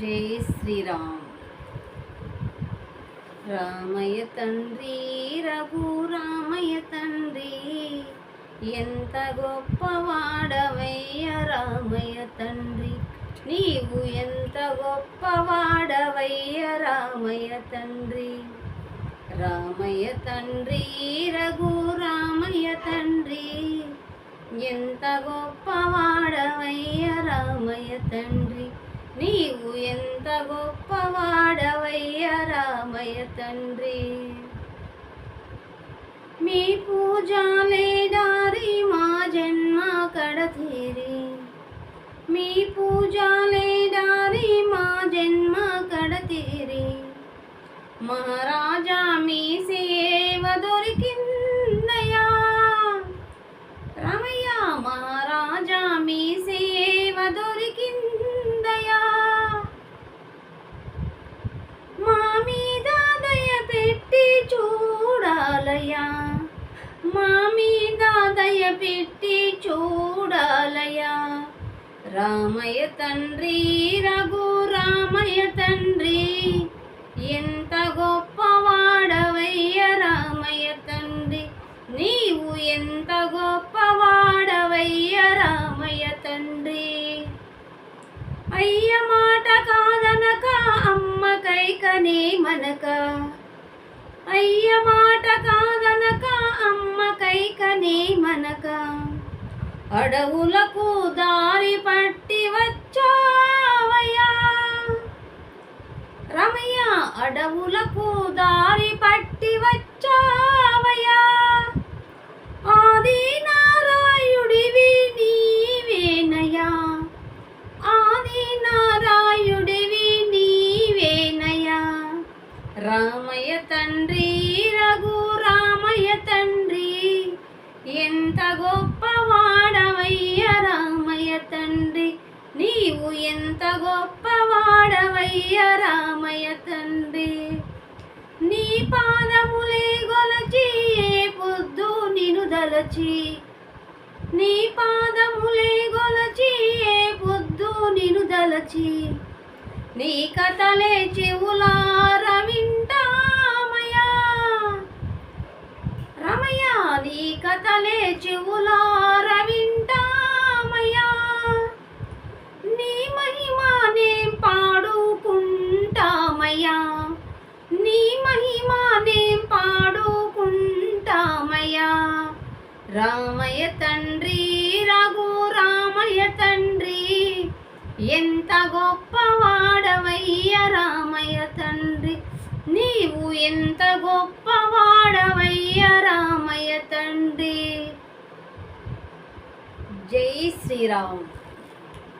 జై శ్రీరామ్. రామయ్య తండ్రి రఘు రామయ్య తండ్రి ఎంత గొప్పవాడవయ్య రామయ్య తండ్రి. నీవు ఎంత గొప్పవాడవయ్య రామయ్య తండ్రి. రామయ్య తండ్రి రఘు రామయ్య తండ్రి ఎంత గొప్పవాడవయ్య రామయ్య తండ్రి. నీవు ఎంత గొప్పవాడవయ్య రామయ్య తండ్రి. మీ పూజాలే దారి మా జన్మ కడతీరి మీ పూజాలే దారి మా జన్మ కడతీరి మహారా చూడాలయ్యా. మా మీద దయ పెట్టి చూడాలయ్యా. రామయ్య తండ్రి రఘు రామయ్య తండ్రి ఎంత గొప్పవాడవయ్య రామయ్య తండ్రి. నీవు ఎంత గొప్పవాడవయ్య రామయ్య తండ్రి. అయ్య మాట కాదనక అమ్మ కైకనే మనక. అయ్య మాట అడవులకు దారి పట్టి వచ్చావయ్యా. రమయ్య అడవులకు తండ్రి నీవు ఎంత గొప్పవాడవయ్య రామయ్య తండ్రి. నీ పాదములే గొలచి ఏ పొద్దు నిను దలచి. నీ పాదములే గొలచి ఏ పొద్దు నిను దలచి. నీ కథలే చెవులారవింటామయ్యా రమయ్య నీ కథలే చెవులారవింటా మహిమానే పాడుకుంటామయ్యా? రామయ్య తండ్రి రఘు రామయ్య తండ్రి ఎంత గొప్పవాడవయ్య రామయ్య తండ్రి. నీవు ఎంత గొప్పవాడవయ్య రామయ్య తండ్రి. జై శ్రీరామ్.